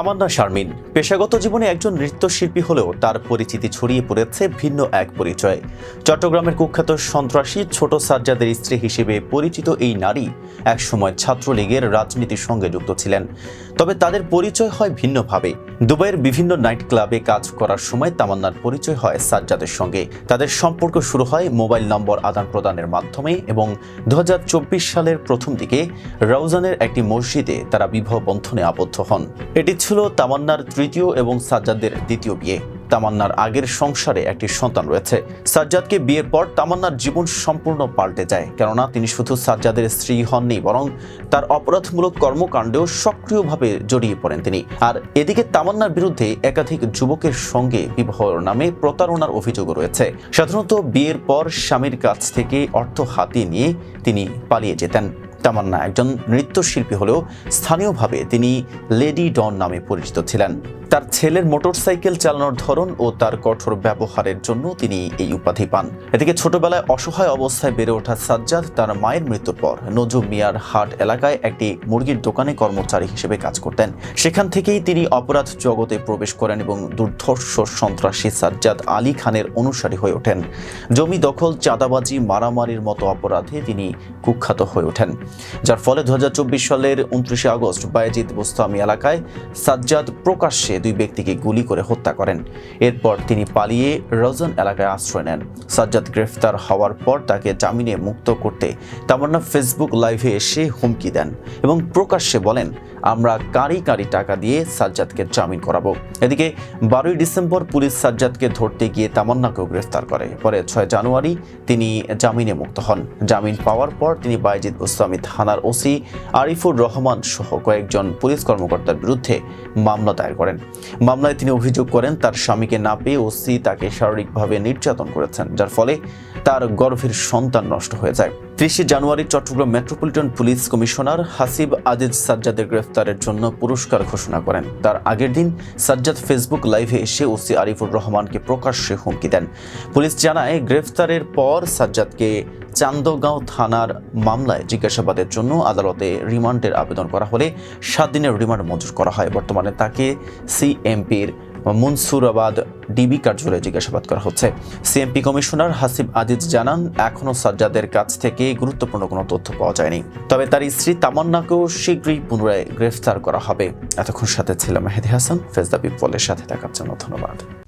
তামান্না শারমিন, পেশাগত জীবনে একজন নৃত্যশিল্পী হলেও তার পরিচিতি ছড়িয়ে পড়েছে ভিন্ন এক পরিচয়। চট্টগ্রামের কুখ্যাত সন্ত্রাসী ছোট সাজ্জাদের স্ত্রী হিসেবে পরিচিত এই নারী একসময় ছাত্রলীগের রাজনীতির সঙ্গে যুক্ত ছিলেন। তবে তাদের পরিচয় হয় ভিন্নভাবে। দুবাইয়ের বিভিন্ন নাইট ক্লাবে কাজ করার সময় তামান্নার পরিচয় হয় সাজ্জাদের সঙ্গে। তাদের সম্পর্ক শুরু হয় মোবাইল নম্বর আদান প্রদানের মাধ্যমে এবং দু হাজার চব্বিশ সালের প্রথম দিকে রওজানের একটি মসজিদে তারা বিবাহ বন্ধনে আবদ্ধ হন। এটি ছিল তামান্নার তৃতীয় এবং সাজ্জাদের দ্বিতীয় বিয়ে। তামান্নার আগের সংসারে একটি সন্তান রয়েছে। সাজ্জাদকে বিয়ের পর তামান্নার জীবন সম্পূর্ণ পাল্টে যায়, কেননা তিনি শুধু সাজ্জাদের স্ত্রী হননি, বরং তার অপরাধমূলক কর্মকাণ্ডেও সক্রিয়ভাবে জড়িয়ে পড়েন তিনি। আর এদিকে তামান্নার বিরুদ্ধে একাধিক যুবকের সঙ্গে বিবাহর নামে প্রতারণার অভিযোগও রয়েছে। সাধারণত বিয়ের পর স্বামীর কাছ থেকে অর্থ হাতিয়ে নিয়ে তিনি পালিয়ে যেতেন। তামান্না একজন নৃত্যশিল্পী হলেও স্থানীয়ভাবে তিনি লেডি ডন নামে পরিচিত ছিলেন। তার ছেলের মোটরসাইকেল চালানোর ধরন ও তার কঠোর ব্যবহারের জন্য তিনি এই উপাধি পান। এদিকে ছোটবেলায় অসহায় অবস্থায় বেড়ে ওঠা সাজ্জাদ তার মায়ের মৃত্যুর পর নজুম মিয়ার হাট এলাকায় একটি মুরগির দোকানে কর্মচারী হিসেবে কাজ করতেন। সেখান থেকেই তিনি অপরাধ জগতে প্রবেশ করেন এবং দুর্ধর্ষ সন্ত্রাসী সাজ্জাদ আলী খানের অনুসারী হয়ে ওঠেন। জমি দখল, চাঁদাবাজি, মারামারির মতো অপরাধে তিনি কুখ্যাত হয়ে ওঠেন। যার ফলে দু হাজার চব্বিশ সালের উনত্রিশে আগস্ট বায়েজিদ বোস্তামি এলাকায় সাজ্জাদ প্রকাশ্যে দুই ব্যক্তিকে গুলি করে হত্যা করেন। এরপর তিনি পালিয়ে রজন এলাকায় আশ্রয় নেন। সাজ্জাদ গ্রেফতার হওয়ার পর তাকে জামিনে মুক্ত করতে তামান্না ফেসবুক লাইভে এসে হুমকি দেন এবং প্রকাশ্যে বলেন, আমরা কারি কারি টাকা দিয়ে সাজ্জাদকে জামিন করাবো। এদিকে বারোই ডিসেম্বর পুলিশ সাজ্জাদকে ধরতে গিয়ে তামান্নাকেও গ্রেফতার করে। পরে ছয় জানুয়ারি তিনি জামিনে মুক্ত হন। জামিন পাওয়ার পর তিনি বাইজিদ গোস্বামী থানার ওসি আরিফুর রহমান সহ কয়েকজন পুলিশ কর্মকর্তার বিরুদ্ধে মামলা দায়ের করেন। মামলায় তিনি অভিযোগ করেন, তার স্বামীকে না পেয়ে ওসি তাকে শারীরিকভাবে নির্যাতন করেছেন, যার ফলে তার গর্ভের সন্তান নষ্ট হয়ে যায়। ত্রিশে জানুয়ারি Chattogram metropolitan police commissioner Hasib Aziz সাজ্জাদের গ্রেফতারের জন্য পুরস্কার ঘোষণা করেন। তার আগের দিন সাজ্জাদ ফেসবুক লাইভে এসে ওসি আরিফুর রহমানকে প্রকাশ্যে হুমকি দেন। পুলিশ জানায়, গ্রেফতারের পর সাজ্জাদকে চান্দগাঁও থানার মামলায় জিজ্ঞাসাবাদের জন্য আদালতে রিমান্ডের আবেদন করা হলে সাত দিনের রিমান্ড মঞ্জুর করা হয়। বর্তমানে তাকে সিএমপির মনসুরাবাদ ডিবি কার্যালয়ে জিজ্ঞাসাবাদ করা হচ্ছে। সিএমপি কমিশনার হাসিব আজিজ জানান, এখনও সাজ্জাদের কাছ থেকে গুরুত্বপূর্ণ কোনো তথ্য পাওয়া যায়নি। তবে তার স্ত্রী তামান্নাকেও শীঘ্রই পুনরায় গ্রেফতার করা হবে। এতক্ষণ সাথে ছিলাম মেহেদি হাসান ফেজদা বিপলের সাথে থাকার জন্য ধন্যবাদ।